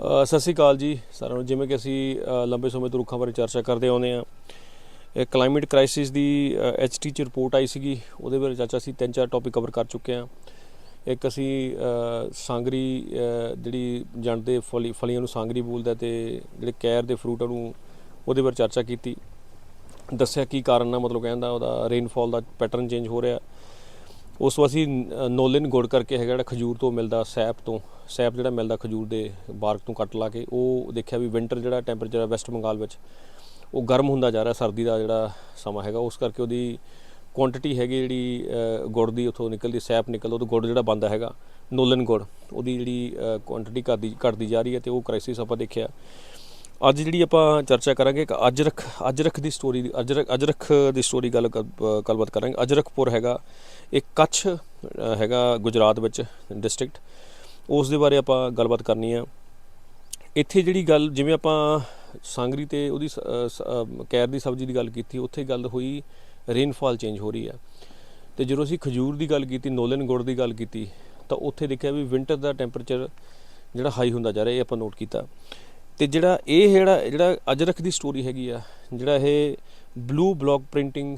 ਸਤਿ ਸ਼੍ਰੀ ਅਕਾਲ ਜੀ ਸਾਰਿਆਂ ਨੂੰ। ਜਿਵੇਂ ਕਿ ਅਸੀਂ ਲੰਬੇ ਸਮੇਂ ਤੋਂ ਰੁੱਖਾਂ ਬਾਰੇ ਚਰਚਾ ਕਰਦੇ ਆਉਂਦੇ ਆ ਇਹ ਕਲਾਈਮੇਟ ਕ੍ਰਾਈਸਿਸ ਦੀ ਐਚਟੀ ਚ ਰਿਪੋਰਟ ਆਈ ਸੀਗੀ। ਉਹਦੇ ਬਾਰੇ ਚਰਚਾ ਅਸੀਂ ਤਿੰਨ ਚਾਰ ਟੌਪਿਕ ਕਵਰ ਕਰ ਚੁੱਕੇ ਆ ਇੱਕ ਅਸੀਂ ਸਾਂਗਰੀ ਜਿਹੜੀ ਜੰਡ ਫਲੀ, ਫਲੀਆਂ ਨੂੰ ਸਾਂਗਰੀ ਬੋਲਦਾ ਤੇ ਜਿਹੜੇ ਕੈਰ ਦੇ ਫਰੂਟਾਂ ਨੂੰ ਉਹਦੇ ਬਾਰੇ ਚਰਚਾ ਕੀਤੀ। ਦੱਸਿਆ ਕੀ ਕਾਰਨ ਆ, ਮਤਲਬ ਕਹਿੰਦਾ ਉਹਦਾ ਰੇਨਫਾਲ ਦਾ ਪੈਟਰਨ ਚੇਂਜ ਹੋ ਰਿਹਾ। ਉਸ ਤੋਂ ਅਸੀਂ ਨੋਲਿਨ ਗੁੜ ਕਰਕੇ ਹੈਗਾ ਜਿਹੜਾ ਖਜੂਰ ਤੋਂ ਮਿਲਦਾ, ਸੈਪ ਤੋਂ, ਸੈਪ ਜਿਹੜਾ ਮਿਲਦਾ ਖਜੂਰ ਦੇ ਬਾਰਕ ਤੋਂ ਕੱਟ ਲਾ ਕੇ, ਉਹ ਦੇਖਿਆ ਵੀ ਵਿੰਟਰ ਜਿਹੜਾ ਟੈਂਪਰੇਚਰ ਹੈ ਵੈਸਟ ਬੰਗਾਲ ਵਿੱਚ, ਉਹ ਗਰਮ ਹੁੰਦਾ ਜਾ ਰਿਹਾ, ਸਰਦੀ ਦਾ ਜਿਹੜਾ ਸਮਾਂ ਹੈਗਾ, ਉਸ ਕਰਕੇ ਉਹਦੀ ਕੁਆਂਟੀਟੀ ਹੈਗੀ ਜਿਹੜੀ ਗੁੜ ਦੀ ਉੱਥੋਂ ਨਿਕਲਦੀ, ਸੈਪ ਨਿਕਲਦਾ ਉਹ ਤੋਂ ਗੁੜ ਜਿਹੜਾ ਬੰਦਾ ਹੈਗਾ, ਨੋਲਨ ਗੁੜ, ਉਹਦੀ ਜਿਹੜੀ ਕੁਆਂਟੀਟੀ ਘਟਦੀ ਘਟਦੀ ਜਾ ਰਹੀ ਹੈ ਤੇ ਉਹ ਕ੍ਰਾਈਸਿਸ ਆਪਾਂ ਦੇਖਿਆ। ਅੱਜ ਜਿਹੜੀ ਆਪਾਂ ਚਰਚਾ ਕਰਾਂਗੇ ਇੱਕ ਅਜਰਖ ਅਜਰਖ ਦੀ ਸਟੋਰੀ ਦੀ ਅਜਰਖ ਅਜਰਖ ਦੀ ਸਟੋਰੀ ਗੱਲ ਕ- ਅ, ਗੱਲਬਾਤ ਕਰਾਂਗੇ। ਅਜਰਖਪੁਰ ਹੈਗਾ ਇੱਕ ਕੱਛ ਹੈਗਾ ਗੁਜਰਾਤ ਵਿੱਚ ਡਿਸਟ੍ਰਿਕਟ ਉਸ ਦੇ ਬਾਰੇ ਆਪਾਂ ਗੱਲਬਾਤ ਕਰਨੀ ਆ। ਇੱਥੇ ਜਿਹੜੀ ਗੱਲ ਜਿਵੇਂ ਆਪਾਂ ਸਾਂਗਰੀ ਤੇ ਉਹਦੀ ਸ- ਕੈਰ ਦੀ ਸਬਜ਼ੀ ਦੀ ਗੱਲ ਕੀਤੀ ਉੱਥੇ ਗੱਲ ਹੋਈ ਰੇਨਫਾਲ ਚੇਂਜ ਹੋ ਰਹੀ ਆ। ਤੇ ਜਦੋਂ ਅਸੀਂ ਖਜੂਰ ਦੀ ਗੱਲ ਕੀਤੀ ਨੋਲਨ ਗੁੜ ਦੀ ਗੱਲ ਕੀਤੀ ਤਾਂ ਉੱਥੇ ਦੇਖਿਆ ਵੀ ਵਿੰਟਰ ਦਾ ਟੈਂਪਰੇਚਰ ਜਿਹੜਾ ਹਾਈ ਹੁੰਦਾ ਜਾ ਰਿਹਾ ਇਹ ਆਪਾਂ ਨੋਟ ਕੀਤਾ। ਤੇ ਜਿਹੜਾ ਇਹ ਜਿਹੜਾ ਜਿਹੜਾ ਅਜਰਖ ਦੀ ਸਟੋਰੀ ਹੈਗੀ ਆ, ਜਿਹੜਾ ਇਹ blue block printing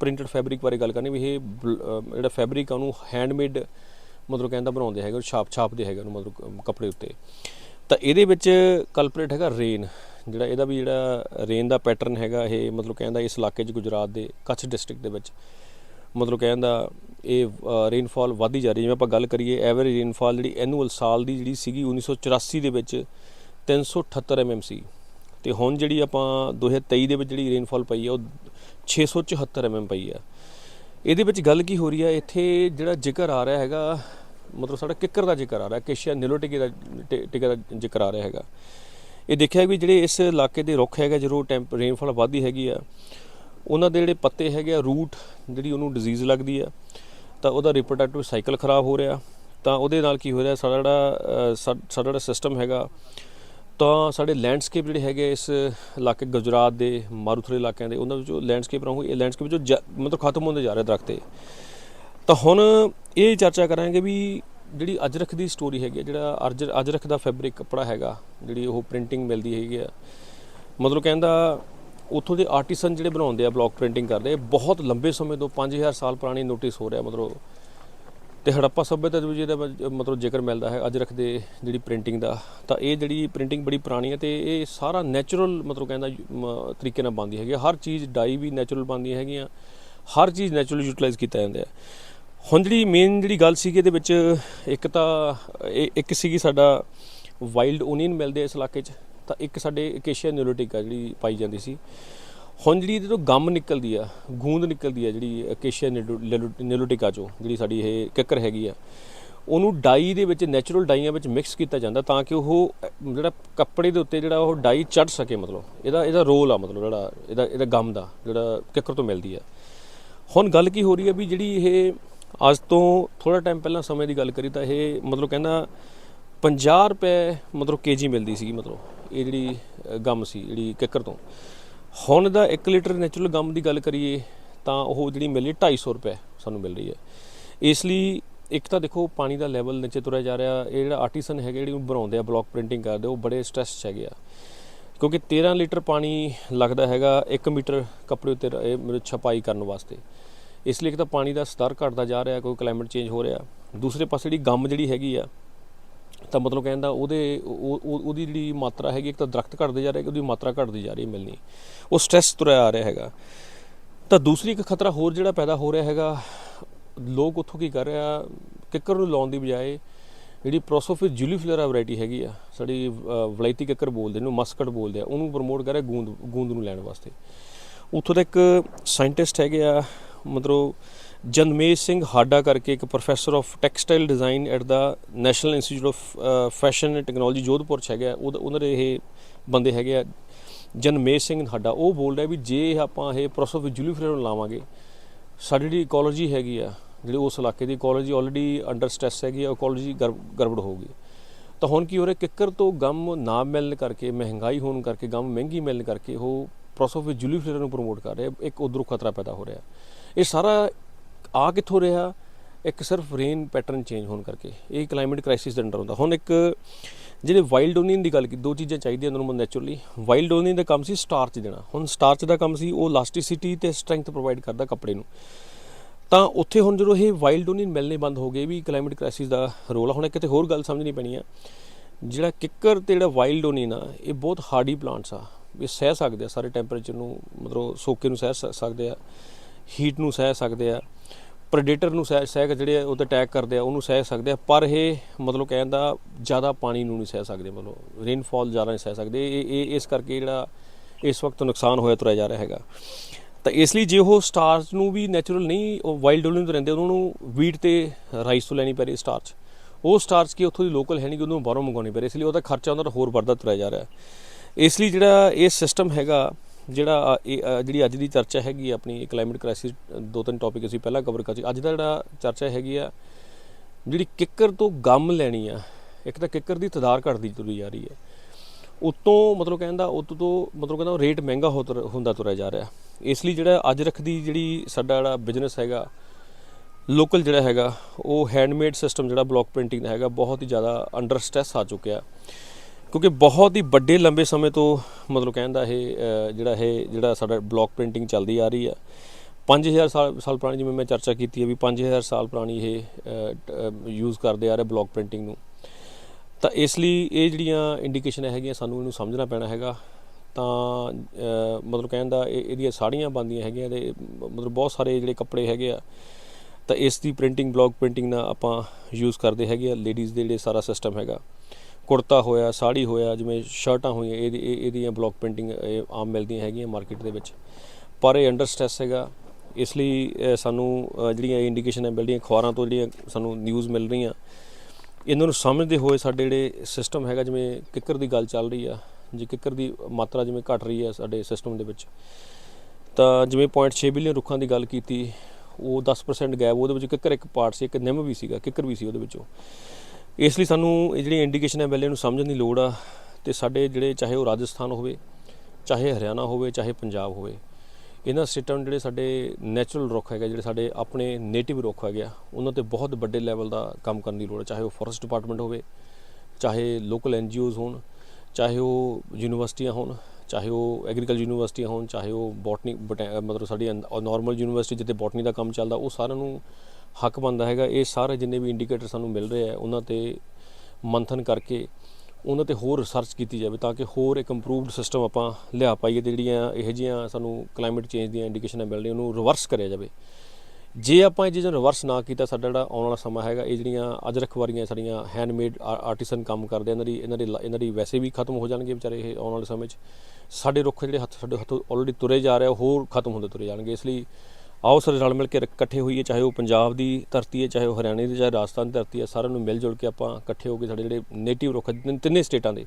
printed fabric ਬਾਰੇ ਗੱਲ ਕਰਨੀ ਵੀ ਇਹ ਬਲ- ਜਿਹੜਾ ਫੈਬਰਿਕ ਆ ਉਹਨੂੰ ਹੈਂਡਮੇਡ ਮਤਲਬ ਕਹਿੰਦਾ ਬਣਾਉਂਦੇ ਹੈਗੇ, ਉਹ ਛਾਪ, ਛਾਪਦੇ ਹੈਗੇ ਉਹਨੂੰ ਮਤਲਬ ਕੱਪੜੇ ਉੱਤੇ। ਤਾਂ ਇਹਦੇ ਵਿੱਚ ਕਲਪਰੇਟ ਹੈਗਾ ਰੇਨ ਜਿਹੜਾ ਇਹਦਾ ਵੀ ਜਿਹੜਾ ਰੇਨ ਦਾ ਪੈਟਰਨ ਹੈਗਾ, ਇਹ ਮਤਲਬ ਕਹਿੰਦਾ ਇਸ ਇਲਾਕੇ 'ਚ ਗੁਜਰਾਤ ਦੇ, ਕੱਛ ਡਿਸਟ੍ਰਿਕਟ ਦੇ ਵਿੱਚ। ਮਤਲਬ ਕਹਿੰਦਾ ਇਹ ਰੇਨਫਾਲ ਵਧਦੀ ਜਾ ਰਹੀ ਹੈ। ਜਿਵੇਂ ਆਪਾਂ ਗੱਲ ਕਰੀਏ ਐਵਰੇਜ ਰੇਨਫਾਲ ਜਿਹੜੀ ਐਨੂਅਲ ਸਾਲ ਦੀ ਜਿਹੜੀ ਸੀਗੀ 1984 ਦੇ ਵਿੱਚ 378 mm ਸੀ। ਤੇ ਹੁਣ ਜਿਹੜੀ ਆਪਾਂ 2023 ਦੇ ਵਿੱਚ ਜਿਹੜੀ ਰੇਨਫਾਲ ਪਈ ਆ ਉਹ 674 mm ਪਈ ਆ ਇਹਦੇ ਵਿੱਚ ਗੱਲ ਕੀ ਹੋ ਰਹੀ ਆ ਇੱਥੇ ਜਿਹੜਾ ਜ਼ਿਕਰ ਆ ਰਿਹਾ ਹੈਗਾ, ਮਤਲਬ ਸਾਡਾ ਕਿੱਕਰ ਦਾ ਜ਼ਿਕਰ ਆ ਰਿਹਾ, ਕੇਸ਼ੀਆ ਨਿਲੋਟਿਕੇ ਦਾ, ਟਿ- ਟਿਕੇ ਦਾ ਜ਼ਿਕਰ ਆ ਰਿਹਾ ਹੈਗਾ। ਇਹ ਦੇਖਿਆ ਵੀ ਜਿਹੜੇ ਇਸ ਇਲਾਕੇ ਦੇ ਰੁੱਖ ਹੈਗਾ, ਜਦੋਂ ਟੈਂਪ ਰੇਨਫਾਲ ਵੱਧਦੀ ਹੈਗੀ ਆ, ਉਹਨਾਂ ਦੇ ਜਿਹੜੇ ਪੱਤੇ ਹੈਗੇ ਆ ਰੂਟ ਜਿਹੜੀ ਉਹਨੂੰ ਡਿਜ਼ੀਜ਼ ਲੱਗਦੀ ਆ। ਤਾਂ ਉਹਦਾ ਰਿਪਰੋਡਕਟਿਵ ਸਾਈਕਲ ਖਰਾਬ ਹੋ ਰਿਹਾ। ਤਾਂ ਉਹਦੇ ਨਾਲ ਕੀ ਹੋ ਰਿਹਾ ਸਾਡਾ ਜਿਹੜਾ ਸਾ- ਸਾਡਾ ਜਿਹੜਾ ਸਿਸਟਮ ਹੈਗਾ ਤਾਂ ਸਾਡੇ ਲੈਂਡਸਕੇਪ ਜਿਹੜੇ ਹੈਗੇ ਇਸ ਇਲਾਕੇ ਗੁਜਰਾਤ ਦੇ ਮਾਰੂਥਲੇ ਇਲਾਕਿਆਂ ਦੇ ਉਹਨਾਂ ਵਿੱਚੋਂ ਲੈਂਡਸਕੇਪ ਰਹੂ ਇਹ ਲੈਂਡਸਕੇਪ ਵਿੱਚੋਂ ਜ- ਮਤਲਬ ਖਤਮ ਹੁੰਦੇ ਜਾ ਰਹੇ ਦਰਖਤ ਇਹ ਤਾਂ ਹੁਣ ਇਹ ਚਰਚਾ ਕਰਾਂਗੇ ਵੀ ਜਿਹੜੀ ਅਜਰਖ ਦੀ ਸਟੋਰੀ ਹੈਗੀ ਆ, ਜਿਹੜਾ ਅਰਜ ਅਜਰਖ ਦਾ ਫੈਬਰਿਕ ਕੱਪੜਾ ਹੈਗਾ ਜਿਹੜੀ ਉਹ ਪ੍ਰਿੰਟਿੰਗ ਮਿਲਦੀ ਹੈਗੀ ਆ। ਮਤਲਬ ਕਹਿੰਦਾ ਉੱਥੋਂ ਦੇ ਆਰਟੀਸਨ ਜਿਹੜੇ ਬਣਾਉਂਦੇ ਆ ਬਲੌਕ ਪ੍ਰਿੰਟਿੰਗ ਕਰਦੇ, ਬਹੁਤ ਲੰਬੇ ਸਮੇਂ ਤੋਂ 5000 ਸਾਲ ਪੁਰਾਣੀ ਨੋਟਿਸ ਹੋ ਰਿਹਾ ਮਤਲਬ। ਤੇ ਹੜੱਪਾ ਸੱਭਿਅਤਾ ਦੇ ਵਿੱਚ ਇਹਦਾ ਮਤਲਬ ਜ਼ਿਕਰ ਮਿਲਦਾ ਹੈ, ਅੱਜ ਰੱਖਦੇ ਜਿਹੜੀ ਪ੍ਰਿੰਟਿੰਗ ਦਾ। ਤਾਂ ਇਹ ਜਿਹੜੀ ਪ੍ਰਿੰਟਿੰਗ ਬੜੀ ਪੁਰਾਣੀ ਹੈ ਤੇ ਇਹ ਸਾਰਾ ਨੈਚੁਰਲ ਮਤਲਬ ਕਹਿੰਦਾ ਤਰੀਕੇ ਨਾਲ ਬਣਦੀ ਹੈਗੀ ਆ। ਹਰ ਚੀਜ਼ ਡਾਈ ਵੀ ਨੈਚੁਰਲ ਬਣਦੀਆਂ ਹੈਗੀਆਂ, ਹਰ ਚੀਜ਼ ਨੈਚੁਰਲ ਯੂਟਿਲਾਈਜ਼ ਕੀਤਾ ਜਾਂਦਾ ਹੈ। ਹੁਣ ਜਿਹੜੀ ਮੇਨ ਜਿਹੜੀ ਗੱਲ ਸੀਗੀ ਇਹਦੇ ਵਿੱਚ, ਇੱਕ ਤਾਂ, ਇਹ- ਇੱਕ ਸੀਗੀ ਸਾਡਾ ਵਾਈਲਡ ਓਨੀਅਨ ਮਿਲਦੇ ਇਸ ਇਲਾਕੇ 'ਚ। ਤਾਂ ਇੱਕ ਸਾਡੇ ਏਕੇਸ਼ੀਆ ਨਿਊਰੋਟਿਕਾ ਜਿਹੜੀ ਪਾਈ ਜਾਂਦੀ ਸੀ। ਹੁਣ ਜਿਹੜੀ ਇਹਦੇ ਤੋਂ ਗਮ ਨਿਕਲਦੀ ਆ, ਗੂੰਦ ਨਿਕਲਦੀ ਆ ਜਿਹੜੀ ਏਕੇਸ਼ੀਆ ਨਿਊਰੋਟਿਕਾ ਚੋਂ ਜਿਹੜੀ ਸਾਡੀ ਇਹ ਕਿੱਕਰ ਹੈਗੀ ਆ, ਉਹਨੂੰ ਡਾਈ ਦੇ ਵਿੱਚ ਨੈਚੁਰਲ ਡਾਈਆਂ ਵਿੱਚ ਮਿਕਸ ਕੀਤਾ ਜਾਂਦਾ ਤਾਂ ਕਿ ਉਹ, ਜਿਹੜਾ ਕੱਪੜੇ ਦੇ ਉੱਤੇ ਜਿਹੜਾ ਉਹ ਡਾਈ ਚੜ ਸਕੇ ਮਤਲਬ, ਇਹਦਾ ਇਹਦਾ ਰੋਲ ਆ ਮਤਲਬ ਜਿਹੜਾ, ਇਹਦਾ ਇਹਦਾ ਗਮ ਦਾ, ਜਿਹੜਾ ਕਿੱਕਰ ਤੋਂ ਮਿਲਦੀ ਆ। ਹੁਣ ਗੱਲ ਕੀ ਹੋ ਰਹੀ ਹੈ ਵੀ ਜਿਹੜੀ ਇਹ ਅੱਜ ਤੋਂ ਥੋੜਾ ਟਾਈਮ ਪਹਿਲਾਂ ਸਮੇਂ ਦੀ ਗੱਲ ਕਰੀ ਤਾਂ ਇਹ ਮਤਲਬ ਕਹਿੰਦਾ 50 ਰੁਪਏ ਮਤਲਬ ਕੇਜੀ ਮਿਲਦੀ ਸੀਗੀ ਮਤਲਬ। ਇਹ ਜਿਹੜੀ ਗਮ ਸੀ, ਜਿਹੜੀ ਕਿੱਕਰ ਤੋਂ। ਹੁਣ ਦਾ 1 ਲੀਟਰ ਨੈਚੁਰਲ ਗਮ ਦੀ ਗੱਲ ਕਰੀਏ, ਤਾਂ ਉਹ ਜਿਹੜੀ ਮਿਲੀ 250 ਰੁਪਏ ਸਾਨੂੰ ਮਿਲ ਰਹੀ ਹੈ। ਇਸ ਲਈ ਇੱਕ ਤਾਂ ਦੇਖੋ, ਪਾਣੀ ਦਾ ਲੈਵਲ ਨੀਚੇ ਤੁਰਿਆ ਜਾ ਰਿਹਾ, ਇਹ ਜਿਹੜਾ ਆਰਟੀਸਨ ਹੈਗੇ ਜਿਹੜੀ ਉਹ ਬਣਾਉਂਦੇ ਆ ਬਲੌਕ ਪ੍ਰਿੰਟਿੰਗ ਕਰਦੇ, ਉਹ ਬੜੇ ਸਟ੍ਰੈਸ 'ਚ ਹੈਗੇ ਆ। ਕਿਉਂਕਿ 13 ਲੀਟਰ ਪਾਣੀ ਲੱਗਦਾ ਹੈਗਾ 1 ਮੀਟਰ ਕੱਪੜੇ ਉੱਤੇ, ਇਹ ਮਤਲਬ ਛਪਾਈ ਕਰਨ ਵਾਸਤੇ। ਇਸ ਲਈ ਇੱਕ ਤਾਂ ਪਾਣੀ ਦਾ ਸਤਰ ਘਟਦਾ ਜਾ ਰਿਹਾ, ਕੋਈ ਕਲਾਈਮੇਟ ਚੇਂਜ ਹੋ ਰਿਹਾ। ਦੂਸਰੇ ਪਾਸੇ ਜਿਹੜੀ ਗਮ ਜਿਹੜੀ ਹੈਗੀ ਆ ਤਾਂ ਮਤਲਬ ਕਹਿੰਦਾ ਉਹਦੇ, ਉਹ- ਉਹਦੀ ਜਿਹੜੀ ਮਾਤਰਾ ਹੈਗੀ, ਇੱਕ ਤਾਂ ਦਰਖਤ ਘਟਦੇ ਜਾ ਰਹੇ ਕਿ ਉਹਦੀ ਮਾਤਰਾ ਘਟਦੀ ਜਾ ਰਹੀ ਮਿਲਣੀ। ਉਹ ਸਟ੍ਰੈਸ ਤੁਰਿਆ ਆ ਰਿਹਾ ਹੈਗਾ। ਤਾਂ ਦੂਸਰੀ ਇੱਕ ਖਤਰਾ ਹੋਰ ਜਿਹੜਾ ਪੈਦਾ ਹੋ ਰਿਹਾ ਹੈਗਾ, ਲੋਕ ਉੱਥੋਂ ਕੀ ਕਰ ਰਿਹਾ ਕਿੱਕਰ ਨੂੰ ਲਾਉਣ ਦੀ ਬਜਾਏ ਜਿਹੜੀ ਪ੍ਰੋਸੋਫਿਸ ਜੂਲੀਫਲੇਰਾ ਵੈਰਾਈਟੀ ਹੈਗੀ ਆ, ਸਾਡੀ ਵਲਾਇਤੀ ਕਿੱਕਰ ਬੋਲਦੇ ਨੇ, ਮਸਕਟ ਬੋਲਦੇ ਆ, ਉਹਨੂੰ ਪ੍ਰਮੋਟ ਕਰ ਰਿਹਾ ਗੂੰਦ ਗੂੰਦ ਨੂੰ ਲੈਣ ਵਾਸਤੇ। ਉੱਥੋਂ ਦਾ ਇੱਕ ਸਾਇੰਟਿਸਟ ਹੈਗੇ ਆ, ਮਤਲਬ ਜਨਮੇਜ ਸਿੰਘ ਹਾਡਾ ਕਰਕੇ ਇੱਕ professor of textile design at the National Institute of Fashion and Technology Jodhpur ਚ ਹੈਗਾ ਉਹਦਾ- ਉਹਨਾਂ ਦੇ ਇਹ ਬੰਦੇ ਹੈਗੇ ਆ ਜਨਮੇਜ ਸਿੰਘ ਹਾਡਾ। ਉਹ ਬੋਲ ਰਿਹਾ ਵੀ ਜੇ ਆਪਾਂ ਇਹ ਪ੍ਰੋਸੋਫਿਸ ਜੂਲੀਫਲੇਰਾ ਨੂੰ ਲਾਵਾਂਗੇ, ਸਾਡੀ ਜਿਹੜੀ ਇਕੋਲੋਜੀ ਹੈਗੀ ਆ, ਜਿਹੜੀ ਉਸ ਇਲਾਕੇ ਦੀ ਇਕੋਲੋਜੀ ਆਲਰੇਡੀ ਅੰਡਰ ਸਟ੍ਰੈਸ ਹੈਗੀ ਆ ਇਕੋਲੋਜੀ ਗੜਬੜ ਗਈ ਤਾਂ ਹੁਣ ਕੀ ਹੋ ਰਿਹਾ, ਕਿੱਕਰ ਤੋਂ ਗਮ ਨਾ ਮਿਲਣ ਕਰਕੇ, ਮਹਿੰਗਾਈ ਹੋਣ ਕਰਕੇ, ਗਮ ਮਹਿੰਗੀ ਮਿਲਣ ਕਰਕੇ ਉਹ ਪ੍ਰੋਸੋਫਿਸ ਜੂਲੀਫਲੇਰਾ ਨੂੰ ਪ੍ਰਮੋਟ ਕਰ ਰਿਹਾ। ਇੱਕ ਉਧਰੋਂ ਖਤਰਾ ਪੈਦਾ ਹੋ ਰਿਹਾ। ਇਹ ਸਾਰਾ ਆ ਕਿੱਥੋਂ ਰਿਹਾ? ਇੱਕ ਸਿਰਫ ਰੇਨ ਪੈਟਰਨ ਚੇਂਜ ਹੋਣ ਕਰਕੇ। ਇਹ ਕਲਾਈਮੇਟ ਕ੍ਰਾਈਸਿਸ ਦੇ ਅੰਡਰ ਹੁੰਦਾ। ਹੁਣ ਇੱਕ ਜਿਹੜੇ ਵਾਈਲਡ ਓਨੀਅਨ ਦੀ ਗੱਲ ਕੀਤੀ, ਦੋ ਚੀਜ਼ਾਂ ਚਾਹੀਦੀਆਂ ਉਹਨਾਂ ਨੂੰ ਨੈਚੁਰਲੀ ਵਾਈਲਡ ਓਨੀਅਨ ਦਾ ਕੰਮ ਸੀ ਸਟਾਰਚ ਦੇਣਾ। ਹੁਣ ਸਟਾਰਚ ਦਾ ਕੰਮ ਸੀ ਉਹ ਇਲਾਸਟਿਸਿਟੀ ਤੇ ਸਟਰੈਂਥ ਪ੍ਰੋਵਾਈਡ ਕਰਦਾ ਕੱਪੜੇ ਨੂੰ। ਤਾਂ ਉੱਥੇ ਹੁਣ ਜਦੋਂ ਇਹ ਵਾਈਲਡ ਓਨੀਅਨ ਮਿਲਨੇ ਬੰਦ ਹੋ ਗਏ ਵੀ ਕਲਾਈਮੇਟ ਕ੍ਰਾਈਸਿਸ ਦਾ ਰੋਲ ਆ, ਹੁਣ ਕਿਤੇ ਹੋਰ ਗੱਲ ਸਮਝਣੀ ਪੈਣੀ ਆ। ਜਿਹੜਾ ਕਿੱਕਰ ਤੇ ਜਿਹੜਾ ਵਾਈਲਡ ਓਨੀਅਨ ਆ, ਇਹ ਬਹੁਤ ਹਾਰਡੀ ਪਲਾਂਟਸ ਆ। ਇਹ ਸਹਿ ਸਕਦੇ ਆ, ਸਾਰੇ ਟੈਂਪਰੇਚਰ ਨੂੰ ਮਤਲਬ ਸੋਕੇ ਨੂੰ ਸਹਿ ਸਕਦੇ ਆ ਹੀਟ ਨੂੰ ਸਹਿ ਸਕਦੇ ਆ। ਪ੍ਰੈਡੇਟਰ ਨੂੰ ਸਹਿ ਸਹਿ ਕੇ ਜਿਹੜੇ ਉਹ ਤੇ ਅਟੈਕ ਕਰਦੇ ਆ, ਉਹਨੂੰ ਸਹਿ ਸਕਦੇ ਆ, ਪਰ ਇਹ ਮਤਲਬ ਕਹਿਣ ਦਾ ਜ਼ਿਆਦਾ ਪਾਣੀ ਨੂੰ ਨਹੀਂ ਸਹਿ ਸਕਦੇ, ਮਤਲਬ ਰੇਨਫਾਲ ਜ਼ਿਆਦਾ ਨਹੀਂ ਸਹਿ ਸਕਦੇ। ਇਹ ਇਹ ਇਸ ਕਰਕੇ ਜਿਹੜਾ ਇਸ ਵਕਤ ਨੁਕਸਾਨ ਹੋਇਆ, ਤੁਰਿਆ ਜਾ ਰਿਹਾ ਹੈਗਾ। ਤਾਂ ਇਸ ਲਈ ਜੇ ਉਹ ਸਟਾਰਚ ਨੂੰ ਵੀ ਨੈਚੁਰਲ ਨਹੀਂ, ਉਹ ਵਾਈਲਡ ਡੋਲਿੰਗ ਤੋਂ ਰਹਿੰਦੇ, ਉਹਨਾਂ ਨੂੰ ਵੀਟ ਤੇ ਰਾਈਸ ਤੋਂ ਲੈਣੀ ਪੈ ਰਹੀ ਸਟਾਰਚ ਉਹ ਸਟਾਰਚ ਕੀ ਉੱਥੋਂ ਦੀ ਲੋਕਲ ਹੈ ਨਹੀਂ, ਕਿ ਉਹਨੂੰ ਬਾਹਰੋਂ ਮੰਗਾਉਣੀ ਪੈ ਰਹੀ, ਇਸ ਲਈ ਉਹਦਾ ਖਰਚਾ ਉਹਨਾਂ ਦਾ ਹੋਰ ਵੱਧਦਾ ਤੁਰਿਆ ਜਾ ਰਿਹਾ। ਇਸ ਲਈ ਜਿਹੜਾ ਇਹ ਸਿਸਟਮ ਹੈਗਾ ਜਿਹੜਾ ਇਹ, ਜਿਹੜੀ ਅੱਜ ਦੀ ਚਰਚਾ ਹੈਗੀ ਆ ਆਪਣੀ ਕਲਾਈਮੇਟ ਕ੍ਰਾਈਸਿਸ ਦੋ ਤਿੰਨ ਟੌਪਿਕ ਅਸੀਂ ਪਹਿਲਾਂ ਕਵਰ ਕਰ ਚੁੱਕੇ ਅੱਜ ਦਾ ਜਿਹੜਾ ਚਰਚਾ ਹੈਗੀ ਆ ਜਿਹੜੀ ਕਿੱਕਰ ਤੋਂ ਗਮ ਲੈਣੀ ਆ ਇੱਕ ਤਾਂ ਕਿੱਕਰ ਦੀ ਤਦਾਰ ਘਟਦੀ ਤੁਰੀ ਜਾ ਰਹੀ ਹੈ। ਉਤੋਂ ਮਤਲਬ ਕਹਿੰਦਾ ਉਤੋਂ ਤੋਂ ਮਤਲਬ ਕਹਿੰਦਾ ਰੇਟ ਮਹਿੰਗਾ ਹੋ ਤੁਰ- ਹੁੰਦਾ ਤੁਰਿਆ ਜਾ ਰਿਹਾ। ਇਸ ਲਈ ਜਿਹੜਾ ਅੱਜ ਰੱਖਦੀ ਜਿਹੜੀ ਸਾਡਾ ਜਿਹੜਾ ਬਿਜ਼ਨਸ ਹੈਗਾ ਲੋਕਲ ਜਿਹੜਾ ਹੈਗਾ ਉਹ ਹੈਂਡਮੇਡ ਸਿਸਟਮ ਜਿਹੜਾ ਬਲੌਕ ਪ੍ਰਿੰਟਿੰਗ ਦਾ ਹੈਗਾ ਬਹੁਤ ਹੀ ਜ਼ਿਆਦਾ ਅੰਡਰ ਸਟ੍ਰੈਸ ਆ ਚੁੱਕਿਆ। ਕਿਉਂਕਿ ਬਹੁਤ ਹੀ ਵੱਡੇ ਲੰਬੇ ਸਮੇਂ ਤੋਂ ਮਤਲਬ ਕਹਿੰਦਾ ਇਹ ਜਿਹੜਾ ਇਹ, ਜਿਹੜਾ ਸਾਡਾ ਬਲੌਕ ਪ੍ਰਿੰਟਿੰਗ ਚੱਲਦੀ ਆ ਰਹੀ ਆ। 5000 ਸਾਲ ਸਾਲ ਪੁਰਾਣੀ ਜਿਵੇਂ ਮੈਂ ਚਰਚਾ ਕੀਤੀ ਹੈ ਵੀ 5000 ਸਾਲ ਪੁਰਾਣੀ ਇਹ ਯੂਜ਼ ਕਰਦੇ ਆ ਰਹੇ ਬਲੌਕ ਪ੍ਰਿੰਟਿੰਗ ਨੂੰ। ਤਾਂ ਇਸ ਲਈ ਇਹ ਜਿਹੜੀਆਂ ਇੰਡੀਕੇਸ਼ਨ ਹੈਗੀਆਂ ਸਾਨੂੰ ਇਹਨੂੰ ਸਮਝਣਾ ਪੈਣਾ ਹੈਗਾ। ਤਾਂ ਮਤਲਬ ਕਹਿਣ ਦਾ ਇਹ- ਇਹਦੀਆਂ ਸਾੜੀਆਂ ਬਣਦੀਆਂ ਹੈਗੀਆਂ ਤੇ ਮਤਲਬ ਬਹੁਤ ਸਾਰੇ ਜਿਹੜੇ ਕੱਪੜੇ ਹੈਗੇ ਆ, ਤਾਂ ਇਸ ਦੀ ਪ੍ਰਿੰਟਿੰਗ ਬਲੌਕ ਪ੍ਰਿੰਟਿੰਗ ਨਾਲ ਆਪਾਂ ਯੂਜ਼ ਕਰਦੇ ਹੈਗੇ ਆ। ਲੇਡੀਜ਼ ਦੇ ਜਿਹੜੇ ਸਾਰਾ ਸਿਸਟਮ ਹੈਗਾ। ਕੁੜਤਾ ਹੋਇਆ, ਸਾੜੀ ਹੋਇਆ, ਜਿਵੇਂ ਸ਼ਰਟਾਂ ਹੋਈਆਂ, ਇਹਦੀ, ਇਹ- ਇਹਦੀਆਂ ਬਲੌਕ ਪੇਂਟਿੰਗ ਇਹ ਆਮ ਮਿਲਦੀਆਂ ਹੈਗੀਆਂ ਮਾਰਕੀਟ ਦੇ ਵਿੱਚ। ਪਰ ਇਹ ਅੰਡਰ ਸਟ੍ਰੈਸ ਹੈਗਾ। ਇਸ ਲਈ ਸਾਨੂੰ ਜਿਹੜੀਆਂ ਇੰਡੀਕੇਸ਼ਨ ਹੈ, ਮਿਲਦੀਆਂ, ਅਖਬਾਰਾਂ ਤੋਂ ਜਿਹੜੀਆਂ ਸਾਨੂੰ ਨਿਊਜ਼ ਮਿਲ ਰਹੀਆਂ, ਇਹਨਾਂ ਨੂੰ ਸਮਝਦੇ ਹੋਏ ਸਾਡੇ ਜਿਹੜੇ ਸਿਸਟਮ ਹੈਗਾ, ਜਿਵੇਂ ਕਿੱਕਰ ਦੀ ਗੱਲ ਚੱਲ ਰਹੀ ਆ, ਜੇ ਕਿੱਕਰ ਦੀ ਮਾਤਰਾ ਜਿਵੇਂ ਘਟ ਰਹੀ ਹੈ ਸਾਡੇ ਸਿਸਟਮ ਦੇ ਵਿੱਚ, ਤਾਂ ਜਿਵੇਂ 0.6 ਬਿਲੀਅਨ ਰੁੱਖਾਂ ਦੀ ਗੱਲ ਕੀਤੀ, ਉਹ 10% ਗਾਇਬ ਉਹਦੇ ਵਿੱਚ ਕਿੱਕਰ ਇੱਕ ਪਾਰਟ ਸੀ, ਇੱਕ ਨਿੰਮ ਵੀ ਸੀਗਾ, ਕਿੱਕਰ ਵੀ ਸੀ ਉਹਦੇ ਵਿੱਚੋਂ। ਇਸ ਲਈ ਸਾਨੂੰ ਇਹ ਜਿਹੜੀ ਇੰਡੀਕੇਸ਼ਨ ਹੈ ਪਹਿਲੇ ਨੂੰ ਸਮਝਣ ਦੀ ਲੋੜ ਆ ਤੇ ਸਾਡੇ ਜਿਹੜੇ ਚਾਹੇ ਉਹ ਰਾਜਸਥਾਨ ਹੋਵੇ, ਚਾਹੇ ਹਰਿਆਣਾ ਹੋਵੇ, ਚਾਹੇ ਪੰਜਾਬ ਹੋਵੇ, ਇਹਨਾਂ ਸਟੇਟਾਂ ਨੂੰ ਜਿਹੜੇ ਸਾਡੇ ਨੈਚੁਰਲ ਰੁੱਖ ਹੈਗੇ ਜਿਹੜੇ ਸਾਡੇ ਆਪਣੇ ਨੇਟਿਵ ਰੁੱਖ ਹੈਗੇ ਆ, ਉਹਨਾਂ ਤੇ ਬਹੁਤ ਵੱਡੇ ਲੈਵਲ ਦਾ ਕੰਮ ਕਰਨ ਦੀ ਲੋੜ ਹੈ ਚਾਹੇ ਉਹ ਫੋਰੈਸਟ ਡਿਪਾਰਟਮੈਂਟ ਹੋਵੇ, ਚਾਹੇ ਲੋਕਲ ਐਨਜੀਓਜ਼ ਹੋਣ ਚਾਹੇ ਉਹ ਯੂਨੀਵਰਸਿਟੀਆਂ ਹੋਣ, ਚਾਹੇ ਉਹ ਐਗਰੀਕਲਚਰ ਯੂਨੀਵਰਸਿਟੀਆਂ ਹੋਣ, ਚਾਹੇ ਉਹ ਬੋਟਨੀ ਮਤਲਬ ਸਾਡੀ ਨਾਰਮਲ ਯੂਨੀਵਰਸਿਟੀ ਜਿੱਥੇ ਬੋਟਨੀ ਦਾ ਕੰਮ ਚੱਲਦਾ, ਉਹ ਸਾਰਿਆਂ ਨੂੰ ਹੱਕ ਬਣਦਾ ਹੈਗਾ। ਇਹ ਸਾਰੇ ਜਿੰਨੇ ਵੀ ਇੰਡੀਕੇਟਰ ਸਾਨੂੰ ਮਿਲ ਰਹੇ ਆ, ਉਹਨਾਂ ਤੇ ਮੰਥਨ ਕਰਕੇ ਉਹਨਾਂ ਤੇ ਹੋਰ ਰਿਸਰਚ ਕੀਤੀ ਜਾਵੇ ਤਾਂ ਕਿ ਹੋਰ ਇੱਕ ਇੰਪਰੂਵਡ ਸਿਸਟਮ ਆਪਾਂ ਲਿਆ ਪਾਈਏ ਤੇ ਜਿਹੜੀਆਂ ਇਹੋ ਜਿਹੀਆਂ ਸਾਨੂੰ ਕਲਾਈਮੇਟ ਚੇਂਜ ਦੀਆਂ ਇੰਡੀਕੇਸ਼ਨਾਂ ਮਿਲ ਰਹੀਆਂ, ਉਹਨੂੰ ਰਿਵਰਸ ਕਰਿਆ ਜਾਵੇ। ਜੇ ਆਪਾਂ ਇਹ ਚੀਜ਼ਾਂ ਰਿਵਰਸ ਨਾ ਕੀਤਾ ਸਾਡਾ ਜਿਹੜਾ ਆਉਣ ਵਾਲਾ ਸਮਾਂ ਹੈਗਾ ਇਹ ਜਿਹੜੀਆਂ ਅੱਜ ਰਖਵਾਰੀਆਂ ਸਾਡੀਆਂ ਹੈਂਡਮੇਡ ਆਰਟਿਸਨ ਕੰਮ ਕਰਦੇ ਇਹਨਾਂ ਦੀ ਇਹਨਾਂ ਦੇ ਲ- ਇਹਨਾਂ ਦੀ ਵੈਸੇ ਵੀ ਖਤਮ ਹੋ ਜਾਣਗੇ ਵਿਚਾਰੇ ਇਹ ਆਉਣ ਵਾਲੇ ਸਮੇਂ 'ਚ। ਸਾਡੇ ਰੁੱਖ ਜਿਹੜੇ ਹੱਥ ਸਾਡੇ ਹੱਥੋਂ ਆਲਰੇਡੀ ਤੁਰੇ ਜਾ ਰਹੇ ਆ, ਉਹ ਹੋਰ ਖਤਮ ਹੁੰਦੇ ਤੁਰੇ ਜਾਣਗੇ। ਇਸ ਲਈ ਆਓ ਸਾਰੇ ਰਲ ਮਿਲ ਕੇ ਇਕੱਠੇ ਹੋਈਏ ਚਾਹੇ ਉਹ ਪੰਜਾਬ ਦੀ ਧਰਤੀ ਹੈ ਚਾਹੇ ਉਹ ਹਰਿਆਣੇ ਦੀ ਚਾਹੇ ਰਾਜਸਥਾਨ ਦੀ ਧਰਤੀ ਹੈ ਸਾਰਿਆਂ ਨੂੰ ਮਿਲ ਜੁਲ ਕੇ ਆਪਾਂ ਇਕੱਠੇ ਹੋ ਕੇ ਸਾਡੇ ਜਿਹੜੇ ਨੇਟਿਵ ਰੁੱਖ ਆ, ਤਿੰਨੇ ਸਟੇਟਾਂ ਦੇ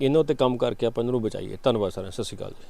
ਇਹਨਾਂ ਉੱਤੇ ਕੰਮ ਕਰਕੇ ਆਪਾਂ ਇਹਨਾਂ ਨੂੰ ਬਚਾਈਏ। ਧੰਨਵਾਦ ਸਾਰਿਆਂ ਸਤਿ ਸ਼੍ਰੀ ਅਕਾਲ ਜੀ।